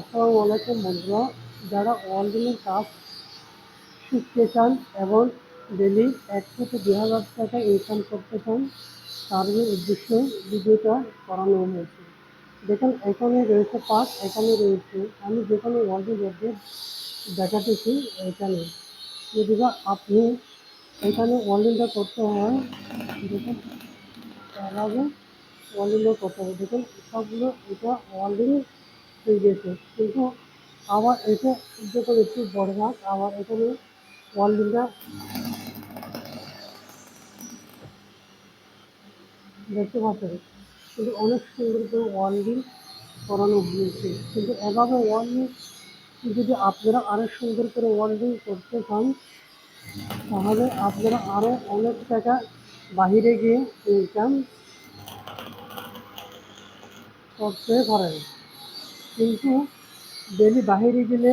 আসসালামু আলাইকুম বন্ধুরা, যারা অনলাইনের কাজ শিখতে চান এবং ডেলি এক থেকে দুই হাজার টাকা ইনকাম করতে চান তাদের উদ্দেশ্যে ভিডিওটা করানো হয়েছে। দেখুন, এখানে রয়েছে পার্ট এখানে রয়েছে। আমি যেখানে ওয়ার্ল্ডের মধ্যে দেখাতেছি এখানে যদি আপনি এখানে ওয়ার্ল্ডিংটা করতে হয়, দেখুন এভাবে ওয়ার্ল্ডিংটা করতে হবে। দেখুন, সবগুলো এটা ওয়ার্ল্ডিং হয়ে গেছে। কিন্তু আবার এটা যখন একটু বড় ভাগ আবার এখানে ওয়ার্ল্ডিংটা দেখতে পাচ্ছেন। কিন্তু অনেক সুন্দর করে ওয়ার্ল্ডিং করানো হয়েছে। কিন্তু এভাবে ওয়ার্ল্ডিং যদি আপনারা আরও সুন্দর করে ওয়ার্ল্ডিং করতে চান, তাহলে আপনারা আরও অনেক টাকা বাহিরে গিয়ে ইনকাম করতে পারেন। কিন্তু ডেলি বাহিরে গেলে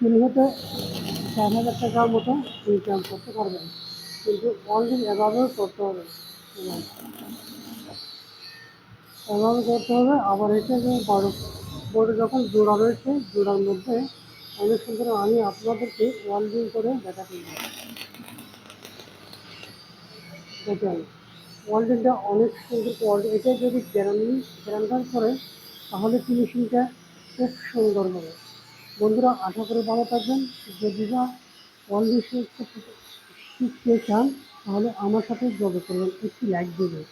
তিন হতে চার হাজার টাকার মতো ইনকাম করতে পারবেন কিন্তু অনলাইন এভাবেও করতে হবে। এভাবে করতে হবে, আবার এটা যে বড় বড় যখন জোড়া রয়েছে, জোড়ার মধ্যে অনেক সুন্দর আমি আপনাদেরকে ওয়ার্ল্ডিং করে দেখাতে দেখেন ওয়ার্ল্ডিংটা অনেক সুন্দর এটা যদি গ্যারান্টি গ্যারান্টার করে তাহলে ফিনিশিংটা খুব সুন্দর হবে বন্ধুরা, আশা করে ভালো থাকবেন। যদি বা ওয়ার্ল্ডিং শিখতে চান তাহলে আমার সাথে যোগাযোগ করবেন। একটি লাইক দেবেন।